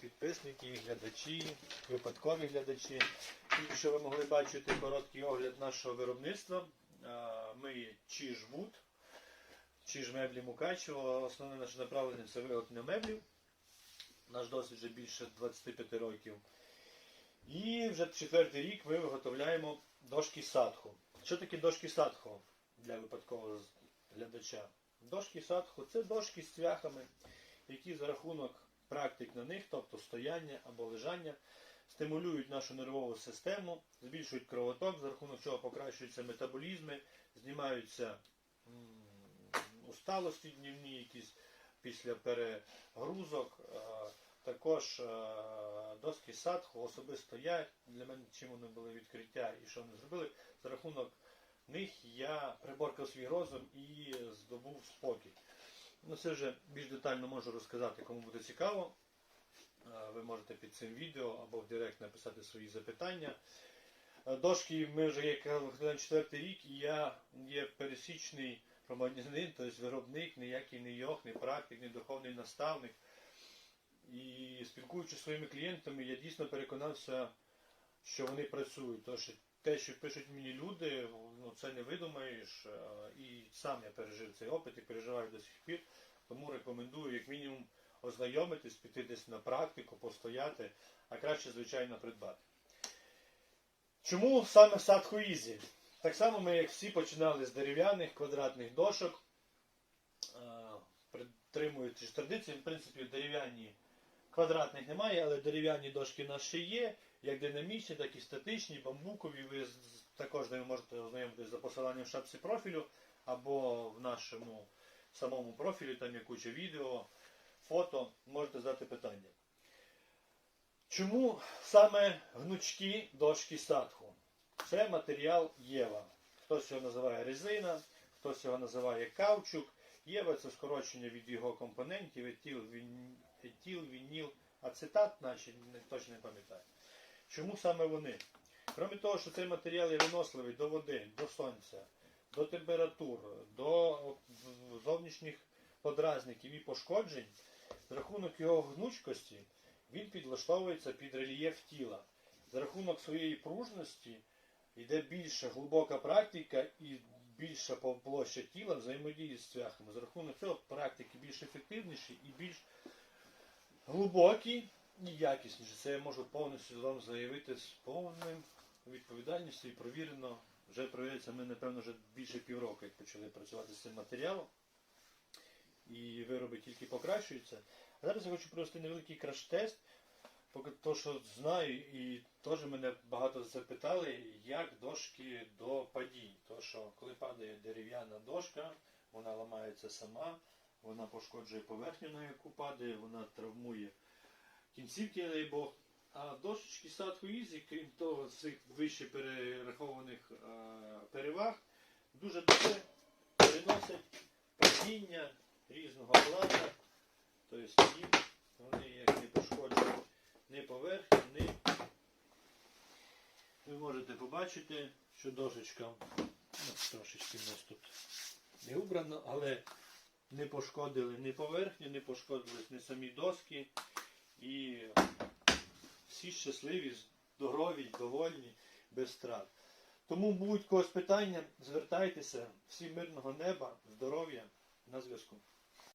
підписники, глядачі, випадкові глядачі. Тільки що ви могли бачити короткий огляд нашого виробництва. Ми Чижвуд, Чиж меблі Мукачево. Основне наше направлення це виготовлення меблів. Наш досвід вже більше 25 років. І вже четвертий рік ми виготовляємо дошки садху. Що таке дошки садху для випадкового глядача? Дошки садху це дошки з цвяхами, які за рахунок практик на них, тобто стояння або лежання, стимулюють нашу нервову систему, збільшують кровоток, за рахунок чого покращуються метаболізми, знімаються усталості днівні, якісь після перегрузок. Е, Також е, доски садху особисто я, для мене чим вони були відкриття і що вони зробили, за рахунок них я приборкав свій розум і здобув спокій. Ну, це вже більш детально можу розказати, кому буде цікаво. Е, Ви можете під цим відео або в Директ написати свої запитання. Е, Дошки ми вже як виглядаємо четвертий рік, і я є пересічний громадянин, тобто виробник, ніякий не йох, не практик, не духовний наставник. І спілкуючись зі своїми клієнтами, я дійсно переконався, що вони працюють. Тож те, що пишуть мені люди, ну це не видумаєш. Е, І сам я пережив цей опит і переживаю до сих пір. Тому рекомендую, як мінімум, ознайомитись, піти десь на практику, постояти, а краще, звичайно, придбати. Чому саме садху Ізі? Так само ми, як всі, починали з дерев'яних квадратних дошок, е, притримуючись традиції, в принципі, дерев'яні квадратних немає, але дерев'яні дошки ще є, як динамічні, так і статичні, бамбукові. Ви також ними можете ознайомитися за посиланням в шапці профілю або в нашому самому профілі, там є куча відео, фото, можете задати питання. Чому саме гнучкі дошки садху? Це матеріал Єва. Хтось його називає резина, хтось його називає каучук. Єва це скорочення від його компонентів, етіл, він- етіл вініл, ацетат, наче точно не пам'ятаю. Чому саме вони? Крім того, що цей матеріал є виносливий до води, до сонця, до температур, до зовнішніх подразників і пошкоджень, за рахунок його гнучкості він підлаштовується під рельєф тіла. За рахунок своєї пружності йде більша глибока практика і більша площа тіла взаємодії з цвяхами. За рахунок цього практики більш ефективніші і більш глибокі і якісніші. Це я можу повністю вам заявити з повним відповідальністю і провірено. Вже провіряється, ми, напевно, вже більше півроку, як почали працювати з цим матеріалом. І вироби тільки покращуються. А зараз я хочу провести невеликий краш-тест, поки то, що знаю, і теж мене багато запитали, як дошки до падінь. То, що коли падає дерев'яна дошка, вона ламається сама, вона пошкоджує поверхню, на яку падає, вона травмує кінцівки, дай Бог. А дошечки садху Ізі, крім того, цих вище перерахованих переваг, дуже добре переносять падіння різного плану. Тобто їм вони як не пошкоджують ні поверхню, ні. Ви можете побачити, що дошечка ну, трошечки в нас тут не убрано, але не пошкодили ні поверхню, не пошкодились ні самі доски. І всі щасливі, здорові, довольні, без втрат. Тому будь-кого з питання, звертайтеся, всім мирного неба, здоров'я, на зв'язку.